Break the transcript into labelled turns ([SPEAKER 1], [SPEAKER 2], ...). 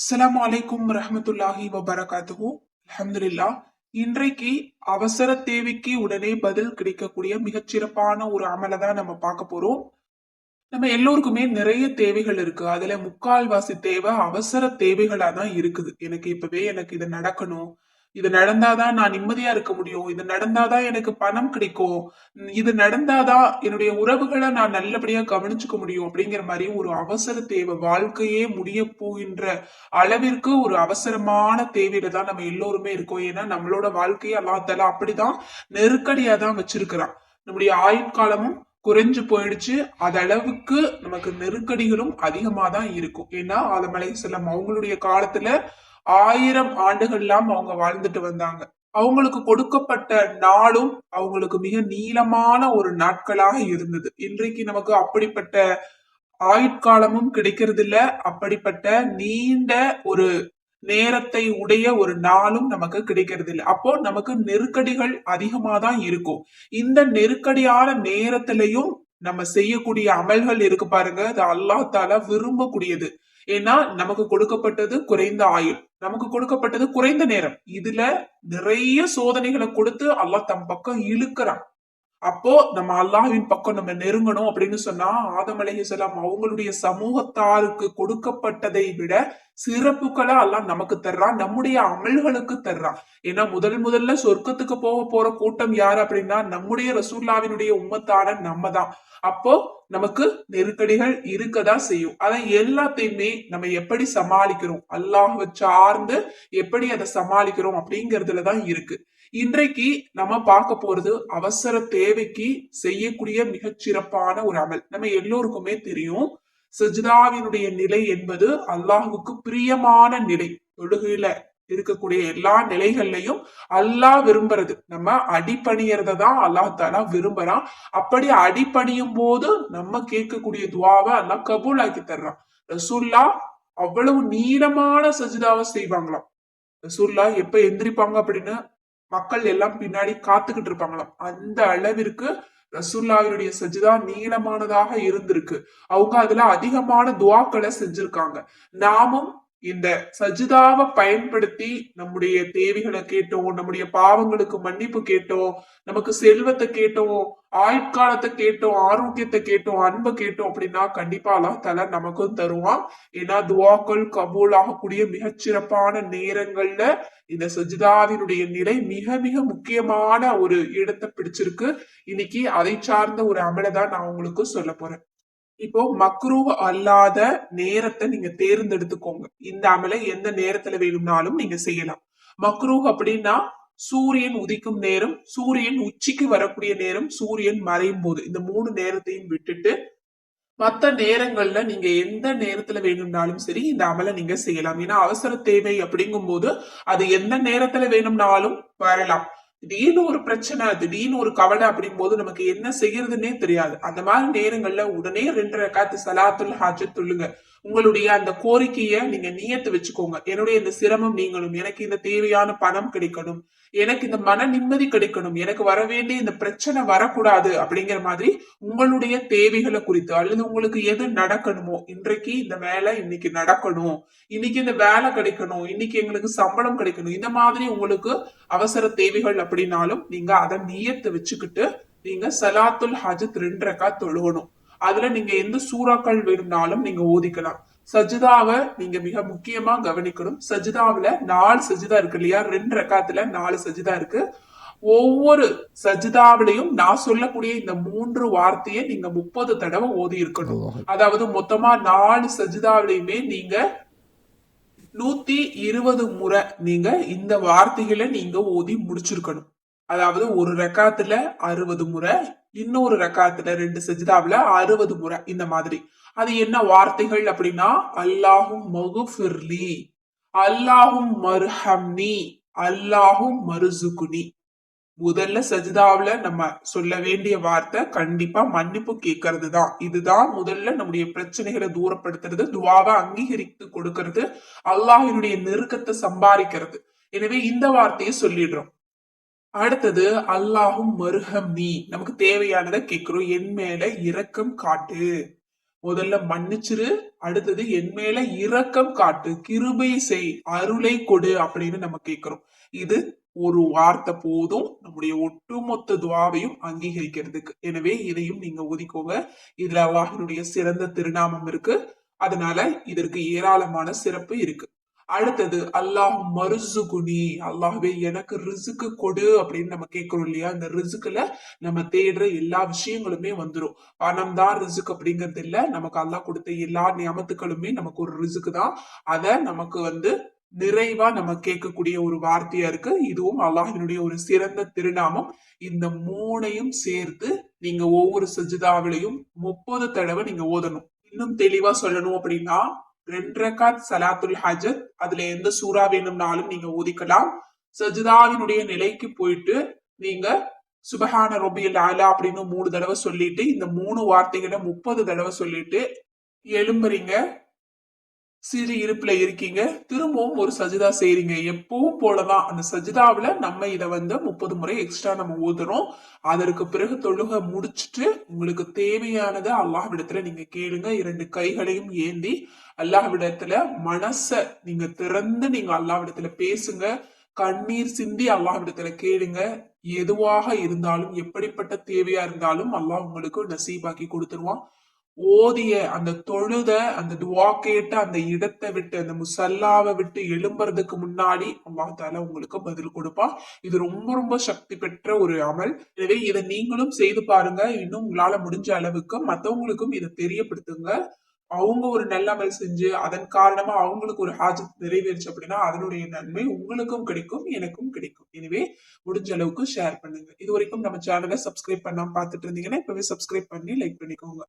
[SPEAKER 1] அஸ்லாம் வலைக்கும் ரஹமத்துல்லாஹி வபரகாத்துஹு அலமதுல்லா இன்றைக்கு அவசர தேவைக்கு உடனே பதில் கிடைக்கக்கூடிய மிகச்சிறப்பான ஒரு அமலை தான் நம்ம பார்க்க போறோம். நம்ம எல்லோருக்குமே நிறைய தேவைகள் இருக்கு. அதுல முக்கால்வாசி தேவை அவசர தேவைகளா தான் இருக்குது. எனக்கு இப்பவே எனக்கு இது நடக்கணும். இது நடந்தாதான் நான் நிம்மதியா இருக்க முடியும். இது நடந்தாதான் எனக்கு பணம் கிடைக்கும். இது நடந்தாதான் என்னுடைய உறவுகளை நான் நல்லபடியா கவனிச்சுக்க முடியும் அப்படிங்கிற மாதிரி ஒரு அவசர தேவை. வாழ்க்கையே முடிய போகின்ற அளவிற்கு ஒரு அவசரமான தேவையில தான் நம்ம எல்லோருமே இருக்கோம். ஏன்னா நம்மளோட வாழ்க்கையை அல்லாத்தால அப்படிதான் நெருக்கடியா தான் வச்சிருக்கிறான். நம்முடைய ஆயுட்காலமும் குறைஞ்சு போயிடுச்சு. அது அளவுக்கு நமக்கு நெருக்கடிகளும் அதிகமா தான் இருக்கும். ஏன்னா ஆலமலை செல்லம் அவங்களுடைய காலத்துல ஆயிரம் ஆண்டுகள்லாம் அவங்க வாழ்ந்துட்டு வந்தாங்க. அவங்களுக்கு கொடுக்கப்பட்ட நாளும் அவங்களுக்கு மிக நீளமான ஒரு நாட்களாக இருந்தது. இன்றைக்கு நமக்கு அப்படிப்பட்ட ஆயுட்காலமும் கிடைக்கிறது இல்ல அப்படிப்பட்ட நீண்ட ஒரு நேரத்தை உடைய ஒரு நாளும் நமக்கு கிடைக்கிறது இல்லை அப்போ நமக்கு நெருக்கடிகள் அதிகமா தான் இருக்கும். இந்த நெருக்கடியான நேரத்திலையும் நம்ம செய்யக்கூடிய அமல்கள் இருக்கு பாருங்க. அது அல்லாஹ் தாலா விரும்பக்கூடியது. ஏன்னா நமக்கு கொடுக்கப்பட்டது குறைந்த ஆயுள். நமக்கு கொடுக்கப்பட்டது குறைந்த நேரம். இதுல நிறைய சோதனைகளை கொடுத்து அல்லாஹ் தம் பக்கம் இழுக்கிறான். அப்போ நம்ம அல்லாஹ்வின் பக்கம் நம்ம நெருங்கணும் அப்படின்னு சொன்னா ஆதம் அலைஹிஸ்ஸலாம் அவங்களுடைய சமூகத்தாருக்கு கொடுக்கப்பட்டதை விட சிறப்புகளை அல்லாஹ் நமக்கு தர்றான் நம்முடைய அமல்களுக்கு தர்றான். ஏன்னா முதல் முதல்ல சொர்க்கத்துக்கு போக போற கூட்டம் யாரு அப்படின்னா நம்முடைய ரசூல்லாவினுடைய உம்மத்தான நம்ம தான். அப்போ நமக்கு நெருக்கடிகள் இருக்கதா செய்யும். அதை எல்லாத்தையுமே நம்ம எப்படி சமாளிக்கிறோம்? அல்லாஹுவை சார்ந்து எப்படி அதை சமாளிக்கிறோம் அப்படிங்கறதுலதான் இருக்கு. இன்றைக்கு நம்ம பார்க்க போறது அவசர தேவைக்கு செய்யக்கூடிய மிகச்சிறப்பான ஒரு அமல். நம்ம எல்லோருக்குமே தெரியும் சஜிதாவினுடைய நிலை என்பது அல்லாஹுக்கு பிரியமான நிலை. தொழுகையில இருக்கக்கூடிய எல்லா நிலைகள்லையும் அல்லாஹ் விரும்புறது. நம்ம அடிப்பணியறத தான் அல்லாஹ் தாலா விரும்புறான். அப்படி அடிபணியும் போது நம்ம கேட்கக்கூடிய துவாவை அல்லாஹ் கபூல் ஆக்கி தர்றான். ரசூல்லா அவ்வளவு நீளமான சஜிதாவை செய்வாங்களாம். ரசூல்லா எப்ப எந்திரிப்பாங்க அப்படின்னு மக்கள் எல்லாம் பின்னாடி காத்துக்கிட்டு இருப்பாங்களாம். அந்த அளவிற்கு ரசூல்லாவினுடைய சஜிதா நீளமானதாக இருந்திருக்கு. அவங்க அதுல அதிகமான துவாக்களை செஞ்சிருக்காங்க. நாமும் இந்த சஜிதாவை பயன்படுத்தி நம்முடைய தேவைகளை கேட்டோம் நம்முடைய பாவங்களுக்கு மன்னிப்பு கேட்டோம் நமக்கு செல்வத்தை கேட்டோம் ஆயுட்காலத்தை கேட்டோம் ஆரோக்கியத்தை கேட்டோம் அன்பை கேட்டோம் அப்படின்னா கண்டிப்பா அல்லாஹ் நமக்கும் தருவான். ஏன்னா துவாக்கள் கபூல் ஆகக்கூடிய மிகச்சிறப்பான நேரங்கள்ல இந்த சஜிதாவினுடைய நிலை மிக மிக முக்கியமான ஒரு இடத்தை பிடிச்சிருக்கு. இன்னைக்கு அதை சார்ந்த ஒரு அமலை தான் நான் உங்களுக்கு சொல்ல போறேன். இப்போ மக்ரூவ் அல்லாத நேரத்தை நீங்க தேர்ந்தெடுத்துக்கோங்க. இந்த அமலை எந்த நேரத்துல வேணும்னாலும் நீங்க செய்யலாம். மக்ரூவ் அப்படின்னா சூரியன் உதிக்கும் நேரம் சூரியன் உச்சிக்கு வரக்கூடிய நேரம் சூரியன் மறையும் போது. இந்த மூணு நேரத்தையும் விட்டுட்டு மத்த நேரங்கள்ல நீங்க எந்த நேரத்துல வேணும்னாலும் சரி இந்த அமலை நீங்க செய்யலாம். ஏன்னா அவசர தேவை அப்படிங்கும்போது அது எந்த நேரத்துல வேணும்னாலும் வரலாம். திடீர்னு ஒரு பிரச்சனை திடீர்னு ஒரு கவலை அப்படிங்கும்போது நமக்கு என்ன செய்யறதுன்னே தெரியாது. அந்த மாதிரி நேரங்கள்ல உடனே ரெண்டு ரக்காத்து சலாத்துல் ஹாஜத் சொல்லுங்க உங்களுடைய அந்த கோரிக்கையை நீங்க நியத்து வச்சுக்கோங்க. என்னுடைய இந்த சிரமம் நீங்களும் எனக்கு இந்த தேவையான பணம் கிடைக்கணும் எனக்கு இந்த மன நிம்மதி கிடைக்கணும் எனக்கு வர வேண்டிய இந்த பிரச்சனை வரக்கூடாது அப்படிங்கிற மாதிரி உங்களுடைய தேவைகளை குறித்து அல்லது உங்களுக்கு எது நடக்கணுமோ இன்றைக்கு இந்த வேலை இன்னைக்கு நடக்கணும் இன்னைக்கு இந்த வேலை கிடைக்கணும் இன்னைக்கு எங்களுக்கு சம்பளம் கிடைக்கணும் இந்த மாதிரி உங்களுக்கு அவசர தேவைகள் அப்படின்னாலும் நீங்க அதை நியத்து வச்சுக்கிட்டு நீங்க சலாத்துல் ஹஜத் ரெண்டு ரக்கா தொழுகணும். அதுல நீங்க எந்த சூறாக்கள் வேணும்னாலும் நீங்க ஓதிக்கலாம். சஜிதாவை நீங்க மிக முக்கியமா கவனிக்கணும். சஜிதாவுல நாலு சஜிதா இருக்கு இல்லையா? ரெண்டு ரக்காத்துல நாலு சஜிதா இருக்கு. ஒவ்வொரு சஜிதாவிலையும் நான் சொல்லக்கூடிய இந்த மூன்று வார்த்தையை நீங்க முப்பது தடவை ஓதி இருக்கணும். அதாவது மொத்தமா நாலு சஜிதாவிலையுமே நீங்க நூத்தி இருபது முறை நீங்க இந்த வார்த்தைகளை நீங்க ஓதி முடிச்சிருக்கணும். அதாவது ஒரு ரக்காத்துல அறுபது முறை இன்னொரு ரக்காத்துல ரெண்டு சஜிதாவுல அறுபது முறை இந்த மாதிரி. அது என்ன வார்த்தைகள் அப்படின்னா அல்லாஹும் மகுஃபிர்லி அல்லாஹும் மர்ஹம்னி அல்லாஹும் மருசுகுனி. முதல்ல சஜிதாவில் நம்ம சொல்ல வேண்டிய வார்த்தை கண்டிப்பா மன்னிப்பு கேட்கறது தான். இதுதான் முதல்ல நம்முடைய பிரச்சனைகளை தூரப்படுத்துறது துவாவை அங்கீகரித்து கொடுக்கறது அல்லாஹினுடைய நெருக்கத்தை சம்பாதிக்கிறது. எனவே இந்த வார்த்தையை சொல்லிடுறோம். அடுத்தது அல்லாஹும் மருகம் நீ. நமக்கு தேவையானதை கேட்கிறோம். என் மேல இரக்கம் காட்டு. முதல்ல மன்னிச்சிரு அடுத்தது என் மேல இரக்கம் காட்டு. கிருபை செய் அருளை கொடு அப்படின்னு நம்ம கேட்கிறோம். இது ஒரு வார்த்தை போதும். நம்முடைய ஒட்டுமொத்த துவாவையும் அங்கீகரிக்கிறதுக்கு. எனவே இதையும் நீங்க ஒதுக்கோங்க. இதுல அல்லாஹினுடைய சிறந்த திருநாமம் இருக்கு. அதனால இதற்கு ஏராளமான சிறப்பு இருக்கு. அடுத்தது அல்லாஹ் மருசுகுனி. அல்லாஹ்வே எனக்கு ரிசுக்கு கொடு அப்படின்னு நம்ம கேட்கிறோம் இல்லையா? அந்த ரிசுக்குல நம்ம தேடுற எல்லா விஷயங்களுமே வந்துடும் பணம் தான் ரிசுக் அப்படிங்கிறது இல்லை. நமக்கு அல்லாஹ் கொடுத்த எல்லா நியமத்துக்களுமே நமக்கு ஒரு ரிசுக்கு தான். அதை நமக்கு வந்து நிறைவா நம்ம கேட்கக்கூடிய ஒரு வார்த்தையா இருக்கு. இதுவும் அல்லாஹினுடைய ஒரு சிறந்த திருநாமம். இந்த மூணையும் சேர்த்து நீங்க ஒவ்வொரு சஜிதாவிலையும் முப்பது தடவை நீங்க ஓதணும். இன்னும் தெளிவா சொல்லணும் அப்படின்னா ரெண்டு ரகாத் சலாத்துல் ஹஜத் அதுல எந்த சூறா வேணும்னாலும் நீங்க ஓதிக்கலாம். சஜிதாவினுடைய நிலைக்கு போயிட்டு நீங்க சுபஹான ரொபியல் ஆலா அப்படின்னு மூணு தடவை சொல்லிட்டு இந்த மூணு வார்த்தைகளை முப்பது தடவை சொல்லிட்டு எழும்புறீங்க. சிறு இருப்புல இருக்கீங்க. திரும்பவும் ஒரு சஜிதா செய்றீங்க. எப்பவும் போலதான். அந்த சஜிதாவில நம்ம இத வந்து முப்பது முறை எக்ஸ்ட்ரா நம்ம ஊதுறோம். அதற்கு பிறகு தொழுகை முடிச்சிட்டு உங்களுக்கு தேவையானதை அல்லாஹ்விடத்துல நீங்க கேளுங்க. இரண்டு கைகளையும் ஏந்தி அல்லாஹ்விடத்துல மனச நீங்க திறந்து நீங்க அல்லாஹ்விடத்துல பேசுங்க. கண்ணீர் சிந்தி அல்லாஹ்விடத்துல கேளுங்க. எதுவாக இருந்தாலும் எப்படிப்பட்ட தேவையா இருந்தாலும் அல்லாஹ் உங்களுக்கு நசீபாக்கி கொடுத்துருவான். ஓதிய அந்த தொழுத அந்த துவா கேட்ட அந்த இடத்தை விட்டு அந்த முசல்லாவை விட்டு எழும்புறதுக்கு முன்னாடி அல்லாஹ் தால உங்களுக்கு பதில் கொடுப்பான் இது ரொம்ப ரொம்ப சக்தி பெற்ற ஒரு அமல். எனவே இதை நீங்களும் செய்து பாருங்க. இன்னும் உங்களால முடிஞ்ச அளவுக்கு மத்தவங்களுக்கும் இதை தெரியப்படுத்துங்க. அவங்க ஒரு நல்லமல் செஞ்சு அதன் காரணமா அவங்களுக்கு ஒரு ஹாஜத் நிறைவேறுச்சு அப்படின்னா அதனுடைய நன்மை உங்களுக்கும் கிடைக்கும் எனக்கும் கிடைக்கும். எனவே முடிஞ்ச அளவுக்கு ஷேர் பண்ணுங்க. இது வரைக்கும் நம்ம சேனலை சப்ஸ்கிரைப் பண்ணாம பார்த்துட்டு இருந்தீங்கன்னா இப்பவே சப்ஸ்கிரைப் பண்ணி லைக் பண்ணிக்கோங்க.